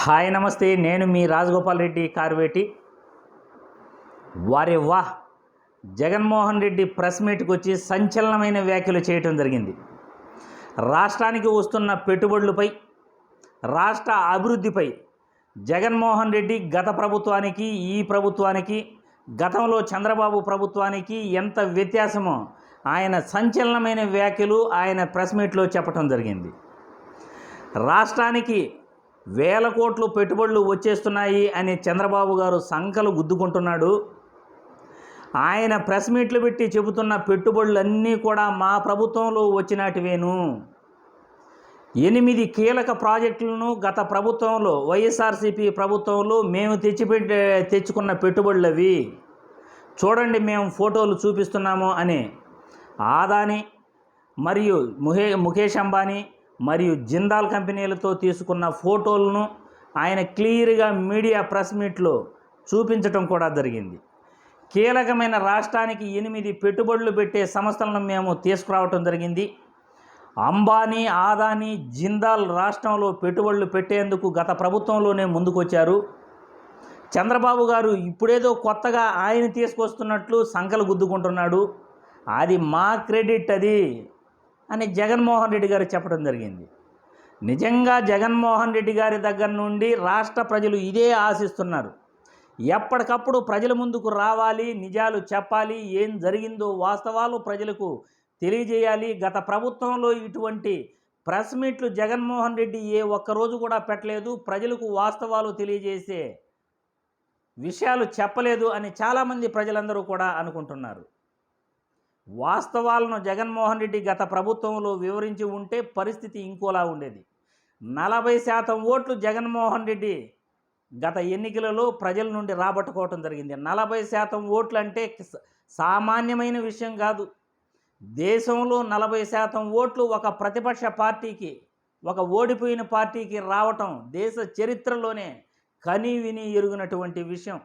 Hi నమస్తే. నేను మీ రాజగోపాల్ రెడ్డి కార్వేటి. వారే వాహ్ జగన్మోహన్ రెడ్డి ప్రెస్ మీట్కి వచ్చి సంచలనమైన వ్యాఖ్యలు చేయటం జరిగింది. రాష్ట్రానికి వస్తున్న పెట్టుబడులపై రాష్ట్ర అభివృద్ధిపై జగన్మోహన్ రెడ్డి గత ప్రభుత్వానికి ఈ ప్రభుత్వానికి గతంలో చంద్రబాబు ప్రభుత్వానికి ఎంత వ్యత్యాసమో ఆయన సంచలనమైన వ్యాఖ్యలు ఆయన ప్రెస్ మీట్లో చెప్పడం జరిగింది. రాష్ట్రానికి వేల కోట్లు పెట్టుబడులు వచ్చేస్తున్నాయి అని చంద్రబాబు గారు సంకలు గుద్దుకుంటున్నాడు. ఆయన ప్రెస్ మీట్లు పెట్టి చెబుతున్న పెట్టుబడులన్నీ కూడా మా ప్రభుత్వంలో వచ్చినాటివేను. ఎనిమిది కీలక ప్రాజెక్టులను గత ప్రభుత్వంలో వైఎస్ఆర్సీపీ ప్రభుత్వంలో మేము తెచ్చిపెట్టే తెచ్చుకున్న పెట్టుబడులు అవి చూడండి మేము ఫోటోలు చూపిస్తున్నాము అని ఆదాని మరియు ముహే ముఖేష్ అంబానీ మరియు జిందాల్ కంపెనీలతో తీసుకున్న ఫోటోలను ఆయన క్లియర్గా మీడియా ప్రెస్ మీట్లో చూపించటం కూడా జరిగింది. కీలకమైన రాష్ట్రానికి ఎనిమిది పెట్టుబడులు పెట్టే సంస్థలను మేము తీసుకురావటం జరిగింది. అంబానీ ఆదాని జిందాల్ రాష్ట్రంలో పెట్టుబడులు పెట్టేందుకు గత ప్రభుత్వంలోనే ముందుకొచ్చారు. చంద్రబాబు గారు ఇప్పుడేదో కొత్తగా ఆయన తీసుకొస్తున్నట్లు సంకలు గుద్దుకుంటున్నాడు అది మా క్రెడిట్ అది. అని జగన్మోహన్ రెడ్డి గారు చెప్పడం జరిగింది. నిజంగా జగన్మోహన్ రెడ్డి గారి దగ్గర నుండి రాష్ట్ర ప్రజలు ఇదే ఆశిస్తున్నారు. ఎప్పటికప్పుడు ప్రజల ముందుకు రావాలి నిజాలు చెప్పాలి ఏం జరిగిందో వాస్తవాలు ప్రజలకు తెలియజేయాలి. గత ప్రభుత్వంలో ఇటువంటి ప్రెస్ మీట్లు జగన్మోహన్ రెడ్డి ఏ ఒక్కరోజు కూడా పెట్టలేదు. ప్రజలకు వాస్తవాలు తెలియజేసే విషయాలు చెప్పలేదు అని చాలామంది ప్రజలందరూ కూడా అనుకుంటున్నారు. వాస్తవాలను జగన్మోహన్ రెడ్డి గత ప్రభుత్వంలో వివరించి ఉంటే పరిస్థితి ఇంకోలా ఉండేది. నలభై శాతం ఓట్లు జగన్మోహన్ రెడ్డి గత ఎన్నికలలో ప్రజల నుండి రాబట్టుకోవటం జరిగింది. నలభై శాతం ఓట్లు అంటే సామాన్యమైన విషయం కాదు. దేశంలో నలభై శాతం ఓట్లు ఒక ప్రతిపక్ష పార్టీకి ఒక ఓడిపోయిన పార్టీకి రావటం దేశ చరిత్రలోనే కనీ విని ఎరుగినటువంటి విషయం.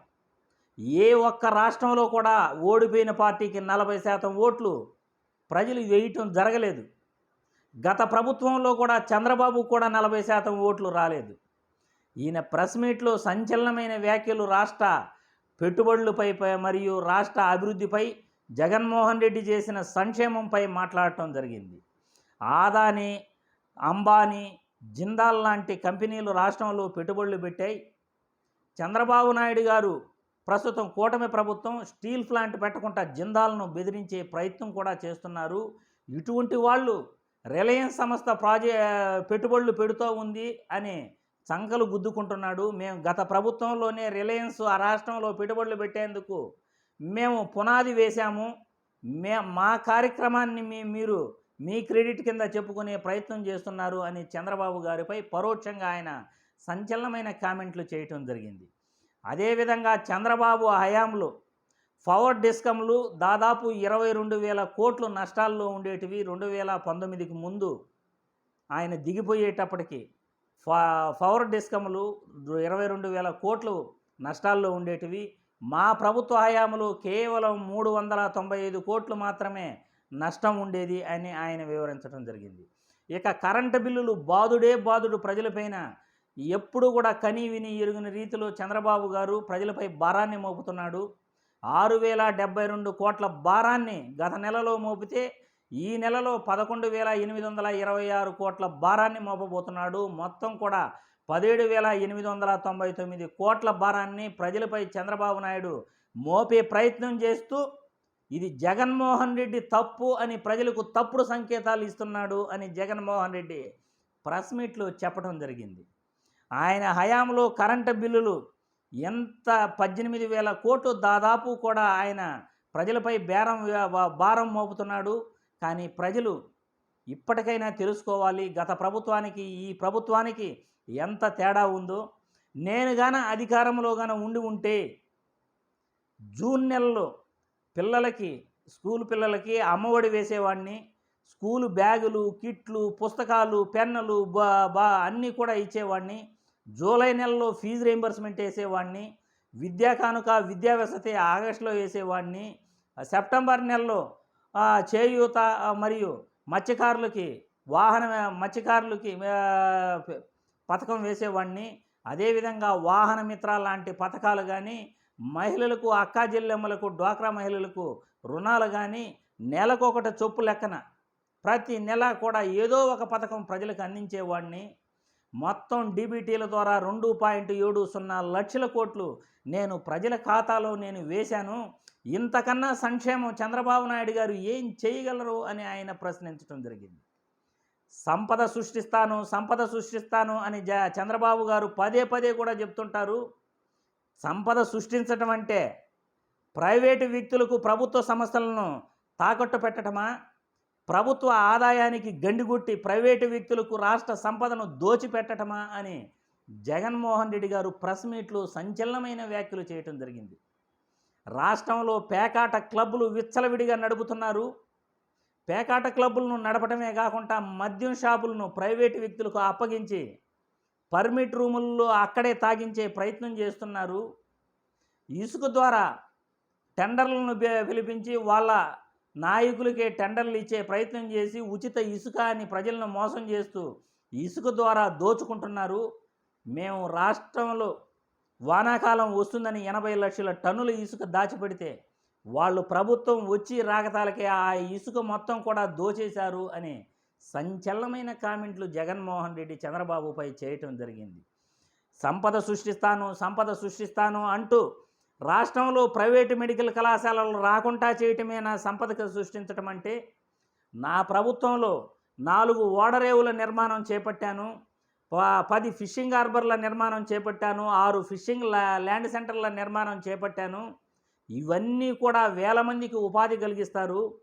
ఏ ఒక్క రాష్ట్రంలో కూడా ఓడిపోయిన పార్టీకి నలభై శాతం ఓట్లు ప్రజలు వేయటం జరగలేదు. గత ప్రభుత్వంలో కూడా చంద్రబాబు కూడా నలభై శాతం ఓట్లు రాలేదు. ఈయన ప్రెస్ మీట్లో సంచలనమైన వ్యాఖ్యలు రాష్ట్ర పెట్టుబడులపై మరియు రాష్ట్ర అభివృద్ధిపై జగన్మోహన్ రెడ్డి చేసిన సంక్షేమంపై మాట్లాడటం జరిగింది. ఆదాని అంబానీ జిందాల్ లాంటి కంపెనీలు రాష్ట్రంలో పెట్టుబడులు పెట్టాయి. చంద్రబాబు నాయుడు గారు ప్రస్తుతం కూటమి ప్రభుత్వం స్టీల్ ప్లాంట్ పెట్టకుండా జిందాలను బెదిరించే ప్రయత్నం కూడా చేస్తున్నారు. ఇటువంటి వాళ్ళు రిలయన్స్ సంస్థ ప్రాజె పెట్టుబడులు పెడుతూ ఉంది అని సంకలు గుద్దుకుంటున్నాడు. మేము గత ప్రభుత్వంలోనే రిలయన్స్ ఆ రాష్ట్రంలో పెట్టుబడులు పెట్టేందుకు మేము పునాది వేశాము. మే మా కార్యక్రమాన్ని మీ మీరు మీ క్రెడిట్ కింద చెప్పుకునే ప్రయత్నం చేస్తున్నారు అని చంద్రబాబు గారిపై పరోక్షంగా ఆయన సంచలనమైన కామెంట్లు చేయటం జరిగింది. అదేవిధంగా చంద్రబాబు హయాంలో పవర్ డిస్కంలు దాదాపు ఇరవై రెండు వేల కోట్లు నష్టాల్లో ఉండేటివి రెండు వేల పంతొమ్మిదికి ముందు ఆయన దిగిపోయేటప్పటికి ఫ పవర్ డిస్కమ్లు ఇరవై రెండు వేల కోట్లు నష్టాల్లో ఉండేటివి. మా ప్రభుత్వ హయాములు కేవలం మూడు వందల తొంభై ఐదు కోట్లు మాత్రమే నష్టం ఉండేది అని ఆయన వివరించడం జరిగింది. ఇక కరెంటు బిల్లులు బాదుడే బాదుడు ప్రజలపైన ఎప్పుడు కూడా కని విని ఎరుగిన రీతిలో చంద్రబాబు గారు ప్రజలపై భారాన్ని మోపుతున్నాడు. ఆరు వేల డెబ్బై రెండు కోట్ల భారాన్ని గత నెలలో మోపితే ఈ నెలలో పదకొండు వేల ఎనిమిది వందల ఇరవై ఆరు కోట్ల భారాన్ని మోపబోతున్నాడు. మొత్తం కూడా పదిహేడు వేల ఎనిమిది వందల తొంభై తొమ్మిది కోట్ల భారాన్ని ప్రజలపై చంద్రబాబు నాయుడు మోపే ప్రయత్నం చేస్తూ ఇది జగన్మోహన్ రెడ్డి తప్పు అని ప్రజలకు తప్పుడు సంకేతాలు ఇస్తున్నాడు అని జగన్మోహన్ రెడ్డి ప్రెస్ మీట్లో చెప్పడం జరిగింది. ఆయన హయాంలో కరెంటు బిల్లులు ఎంత పద్దెనిమిది వేల కోట్లు దాదాపు కూడా ఆయన ప్రజలపై బేరం భారం మోపుతున్నాడు. కానీ ప్రజలు ఇప్పటికైనా తెలుసుకోవాలి. గత ప్రభుత్వానికి ఈ ప్రభుత్వానికి ఎంత తేడా ఉందో. నేను గాన అధికారంలో గాన ఉండి ఉంటే జూన్ నెలలో పిల్లలకి స్కూల్ పిల్లలకి అమ్మఒడి వేసేవాడిని. స్కూలు బ్యాగులు కిట్లు పుస్తకాలు పెన్నులు బా బా అన్నీ కూడా ఇచ్చేవాడిని. జూలై నెలలో ఫీజు రీంబర్స్మెంట్ వేసేవాడిని విద్యా కానుక విద్యా వసతి ఆగస్టులో వేసేవాడిని సెప్టెంబర్ నెలలో చేయూత మరియు మత్స్యకారులకి వాహన మత్స్యకారులకి పథకం వేసేవాడిని. అదేవిధంగా వాహన మిత్ర లాంటి పథకాలు కానీ మహిళలకు అక్కా చెల్లెమ్మలకు డ్వాక్రా మహిళలకు రుణాలు కానీ నెలకొకటి చొప్పు లెక్కన ప్రతి నెల కూడా ఏదో ఒక పథకం ప్రజలకు అందించేవాడిని. మొత్తం డీబీటీల ద్వారా రెండు పాయింట్ ఏడు సున్నా లక్షల కోట్లు నేను ప్రజల ఖాతాలో నేను వేశాను. ఇంతకన్నా సంక్షేమం చంద్రబాబు నాయుడు గారు ఏం చేయగలరు అని ఆయన ప్రశ్నించడం జరిగింది. సంపద సృష్టిస్తాను సంపద సృష్టిస్తాను అని జ చంద్రబాబు గారు పదే పదే కూడా చెప్తుంటారు. సంపద సృష్టించటం అంటే ప్రైవేటు వ్యక్తులకు ప్రభుత్వ సంస్థలను తాకట్టు పెట్టడమా ప్రభుత్వ ఆదాయానికి గండిగుట్టి ప్రైవేటు వ్యక్తులకు రాష్ట్ర సంపదను దోచిపెట్టడమా అని జగన్మోహన్ రెడ్డి గారు ప్రెస్ మీట్లు సంచలనమైన వ్యాఖ్యలు చేయటం జరిగింది. రాష్ట్రంలో పేకాట క్లబ్బులు విచ్చలవిడిగా నడుపుతున్నారు. పేకాట క్లబ్బులను నడపడమే కాకుండా మద్యం షాపులను ప్రైవేటు వ్యక్తులకు అప్పగించి పర్మిట్ రూముల్లో అక్కడే తాగించే ప్రయత్నం చేస్తున్నారు. ఇసుక ద్వారా టెండర్లను పిలిపించి వాళ్ళ నాయకులకే టెండర్లు ఇచ్చే ప్రయత్నం చేసి ఉచిత ఇసుక అని ప్రజలను మోసం చేస్తూ ఇసుక ద్వారా దోచుకుంటున్నారు. మేము రాష్ట్రంలో వానాకాలం వస్తుందని ఎనభై లక్షల టన్నుల ఇసుక దాచిపెడితే వాళ్ళు ప్రభుత్వం వచ్చి రాగతాలకే ఆ ఇసుక మొత్తం కూడా దోచేశారు అని సంచలనమైన కామెంట్లు జగన్మోహన్ రెడ్డి చంద్రబాబుపై చేయటం జరిగింది. సంపద సృష్టిస్తాను సంపద సృష్టిస్తాను అంటూ రాష్ట్రంలో ప్రైవేటు మెడికల్ కళాశాలలు రాకుండా చేయటమే నా సంపద సృష్టించటం అంటే నా ప్రభుత్వంలో నాలుగు ఓడరేవుల నిర్మాణం చేపట్టాను ప- పది ఫిషింగ్ హార్బర్ల నిర్మాణం చేపట్టాను ఆరు ఫిషింగ్ లా- ల్యాండ్ సెంటర్ల నిర్మాణం చేపట్టాను. ఇవన్నీ కూడా వేల మందికి ఉపాధి కలిగిస్తారు.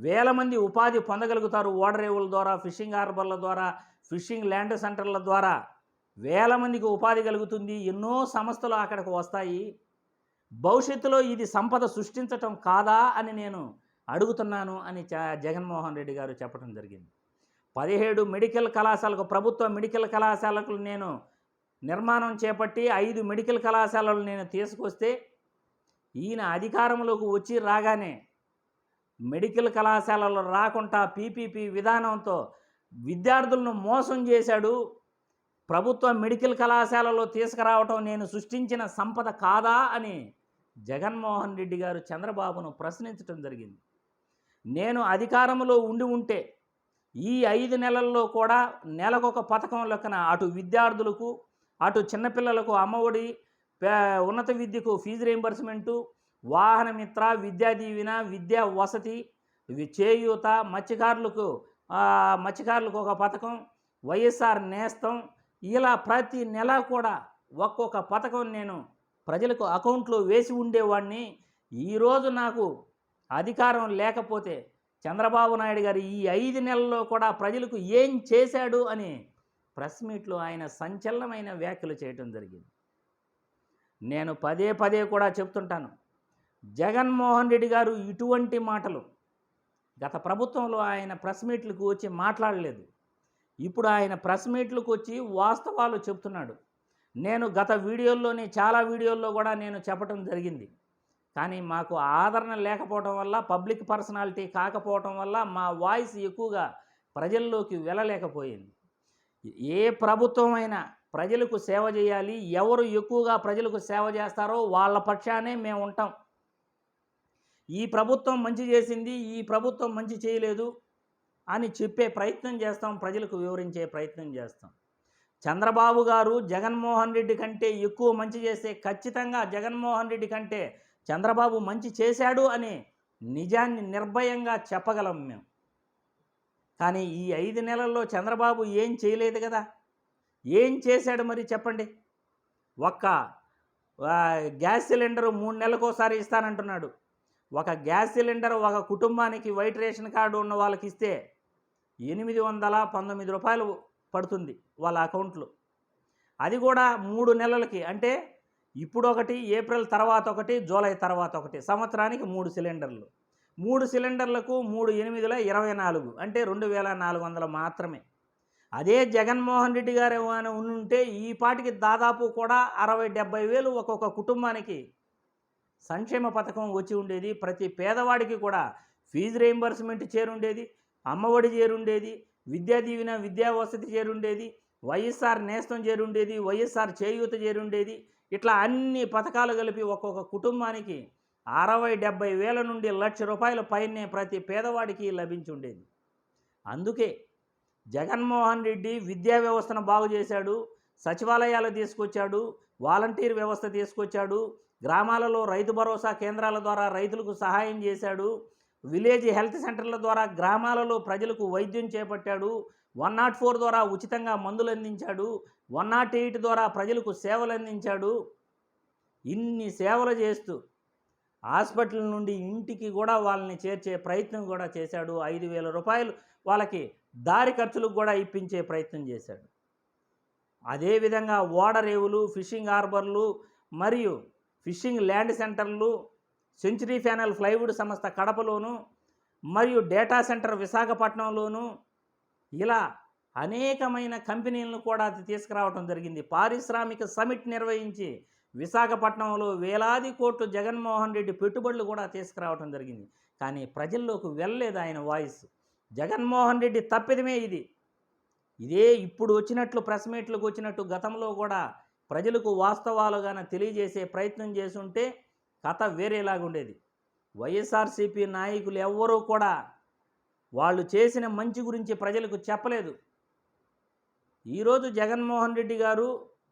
వేల మంది ఉపాధి పొందగలుగుతారు ఓడరేవుల ద్వారా ఫిషింగ్ హార్బర్ల ద్వారా ఫిషింగ్ ల్యాండ్ సెంటర్ల ద్వారా. వేల మందికి ఉపాధి కలుగుతుంది. ఎన్నో సంస్థలు అక్కడికి వస్తాయి. భవిష్యత్తులో ఇది సంపద సృష్టించటం కాదా అని నేను అడుగుతున్నాను అని చ- జగన్మోహన్ రెడ్డి గారు చెప్పడం జరిగింది. పదిహేడు మెడికల్ కళాశాలకు ప్రభుత్వ మెడికల్ కళాశాలకు నేను నిర్మాణం చేపట్టి ఐదు మెడికల్ కళాశాలలు నేను తీసుకొస్తే ఈయన అధికారంలోకి వచ్చి రాగానే మెడికల్ కళాశాలలు రాకుండా పీపీపీ విధానంతో విద్యార్థులను మోసం చేశాడు. ప్రభుత్వ మెడికల్ కళాశాలలో తీసుకురావటం నేను సృష్టించిన సంపద కాదా అని జగన్మోహన్ రెడ్డి గారు చంద్రబాబును ప్రశ్నించడం జరిగింది. నేను అధికారంలో ఉండి ఉంటే ఈ ఐదు నెలల్లో కూడా నెలకొక పథకం లెక్కన అటు విద్యార్థులకు అటు చిన్నపిల్లలకు అమ్మఒడి పే- ఉన్నత విద్యకు ఫీజు రీంబర్స్మెంటు వాహన మిత్ర విద్యా దీవెన విద్యా వసతి చేయూత మత్స్యకారులకు మత్స్యకారులకు ఒక పథకం వైఎస్ఆర్ నేస్తం ఇలా ప్రతి నెల కూడా ఒక్కొక్క పథకం నేను ప్రజలకు అకౌంట్లో వేసి ఉండేవాడిని ఈరోజు నాకు అధికారం లేకపోతే చంద్రబాబు నాయుడు గారు ఈ ఐదు నెలల్లో కూడా ప్రజలకు ఏం చేశాడు అని ప్రెస్ మీట్లో ఆయన సంచలనమైన వ్యాఖ్యలు చేయటం జరిగింది. నేను పదే పదే కూడా చెప్తుంటాను. జగన్మోహన్ రెడ్డి గారు ఇటువంటి మాటలు గత ప్రభుత్వంలో ఆయన ప్రెస్ మీట్లకు వచ్చి మాట్లాడలేదు. ఇప్పుడు ఆయన ప్రెస్ మీట్లకు వచ్చి వాస్తవాలు చెప్తున్నాడు. నేను గత వీడియోల్లోని చాలా వీడియోల్లో కూడా నేను చెప్పడం జరిగింది. కానీ మాకు ఆదరణ లేకపోవడం వల్ల పబ్లిక్ పర్సనాలిటీ కాకపోవటం వల్ల మా వాయిస్ ఎక్కువగా ప్రజల్లోకి వెళ్ళలేకపోయింది. ఏ ప్రభుత్వం అయినా ప్రజలకు సేవ చేయాలి ఎవరు ఎక్కువగా ప్రజలకు సేవ చేస్తారో వాళ్ళ పక్షానే మేము ఉంటాం. ఈ ప్రభుత్వం మంచి చేసింది ఈ ప్రభుత్వం మంచి చేయలేదు అని చెప్పే ప్రయత్నం చేస్తాం ప్రజలకు వివరించే ప్రయత్నం చేస్తాం. చంద్రబాబు గారు జగన్మోహన్ రెడ్డి కంటే ఎక్కువ మంచి చేస్తే ఖచ్చితంగా జగన్మోహన్ రెడ్డి కంటే చంద్రబాబు మంచి చేశాడు అని నిజాన్ని నిర్భయంగా చెప్పగలం మేము. కానీ ఈ ఐదు నెలల్లో చంద్రబాబు ఏం చేయలేదు కదా? ఏం చేశాడు మరి చెప్పండి? ఒక్క గ్యాస్ సిలిండర్ మూడు నెలలకోసారి ఇస్తానంటున్నాడు. ఒక గ్యాస్ సిలిండర్ ఒక కుటుంబానికి వైట్ రేషన్ కార్డు ఉన్న వాళ్ళకి ఇస్తే ఎనిమిది వందల పంతొమ్మిది రూపాయలు పడుతుంది వాళ్ళ అకౌంట్లో. అది కూడా మూడు నెలలకి. అంటే ఇప్పుడు ఒకటి ఏప్రిల్ తర్వాత ఒకటి జూలై తర్వాత ఒకటి సంవత్సరానికి మూడు సిలిండర్లు. మూడు సిలిండర్లకు మూడు ఎనిమిదిలో ఇరవై నాలుగు. అంటే రెండు వేల నాలుగు వందలు మాత్రమే. అదే జగన్మోహన్ రెడ్డి గారు ఏమైనా ఉంటే ఈ పాటికి దాదాపు కూడా అరవై డెబ్బై వేలు ఒక్కొక్క కుటుంబానికి సంక్షేమ పథకం వచ్చి ఉండేది. ప్రతి పేదవాడికి కూడా ఫీజు రీయింబర్స్మెంట్ చేరుండేది. అమ్మఒడి చేరుండేది. విద్యా దీవెన విద్యా వసతి చేరుండేది వైఎస్ఆర్ నేస్తం చేరుండేది వైఎస్ఆర్ చేయూత చేరుండేది. ఇట్లా అన్ని పథకాలు కలిపి ఒక్కొక్క కుటుంబానికి అరవై డెబ్బై వేల నుండి లక్ష రూపాయల పైనే ప్రతి పేదవాడికి లభించుండేది. అందుకే జగన్మోహన్ రెడ్డి విద్యా వ్యవస్థను బాగు చేశాడు సచివాలయాలు తీసుకొచ్చాడు వాలంటీర్ వ్యవస్థ తీసుకొచ్చాడు గ్రామాలలో రైతు భరోసా కేంద్రాల ద్వారా రైతులకు సహాయం చేశాడు విలేజ్ హెల్త్ సెంటర్ల ద్వారా గ్రామాలలో ప్రజలకు వైద్యం చేపట్టాడు. వన్ నాట్ ఫోర్ ద్వారా ఉచితంగా మందులు అందించాడు. వన్ నాట్ ఎయిట్ ద్వారా ప్రజలకు సేవలు అందించాడు. ఇన్ని సేవలు చేస్తూ హాస్పిటల్ నుండి ఇంటికి కూడా వాళ్ళని చేర్చే ప్రయత్నం కూడా చేశాడు. ఐదు వేల రూపాయలు వాళ్ళకి దారి ఖర్చులకు కూడా ఇప్పించే ప్రయత్నం చేశాడు. అదేవిధంగా ఓడరేవులు ఫిషింగ్ హార్బర్లు మరియు ఫిషింగ్ ల్యాండ్ సెంటర్లు సెంచురీ ఫ్యానల్ ఫ్లైవుడ్ సంస్థ కడపలోను మరియు డేటా సెంటర్ విశాఖపట్నంలోను ఇలా అనేకమైన కంపెనీలను కూడా అది తీసుకురావడం జరిగింది. పారిశ్రామిక సమిట్ నిర్వహించి విశాఖపట్నంలో వేలాది కోట్లు జగన్మోహన్ రెడ్డి పెట్టుబడులు కూడా తీసుకురావడం జరిగింది. కానీ ప్రజల్లోకి వెళ్ళలేదు ఆయన వాయిస్. జగన్మోహన్ రెడ్డి తప్పిదమే ఇది. ఇదే ఇప్పుడు వచ్చినట్లు ప్రెస్ మీట్లకు వచ్చినట్టు గతంలో కూడా ప్రజలకు వాస్తవాలుగాన తెలియజేసే ప్రయత్నం చేసుంటే కథ వేరేలాగుండేది. వైఎస్ఆర్సీపీ నాయకులు ఎవ్వరూ కూడా వాళ్ళు చేసిన మంచి గురించి ప్రజలకు చెప్పలేదు. ఈరోజు జగన్మోహన్ రెడ్డి గారు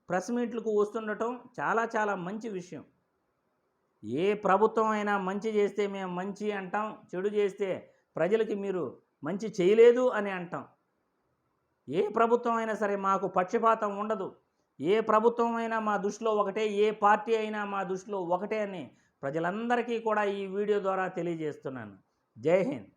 ప్రెస్ మీట్లకు వస్తుండటం చాలా చాలా మంచి విషయం. ఏ ప్రభుత్వం అయినా మంచి చేస్తే మేము మంచి అంటాం చెడు చేస్తే ప్రజలకి మీరు మంచి చేయలేదు అని అంటాం. ఏ ప్రభుత్వం అయినా సరే మాకు పక్షపాతం ఉండదు. ఏ ప్రభుత్వం అయినా మా దృష్టిలో ఒకటే ఏ పార్టీ అయినా మా దృష్టిలో ఒకటే అని ప్రజలందరికీ కూడా ఈ వీడియో ద్వారా తెలియజేస్తున్నాను. జై హింద్.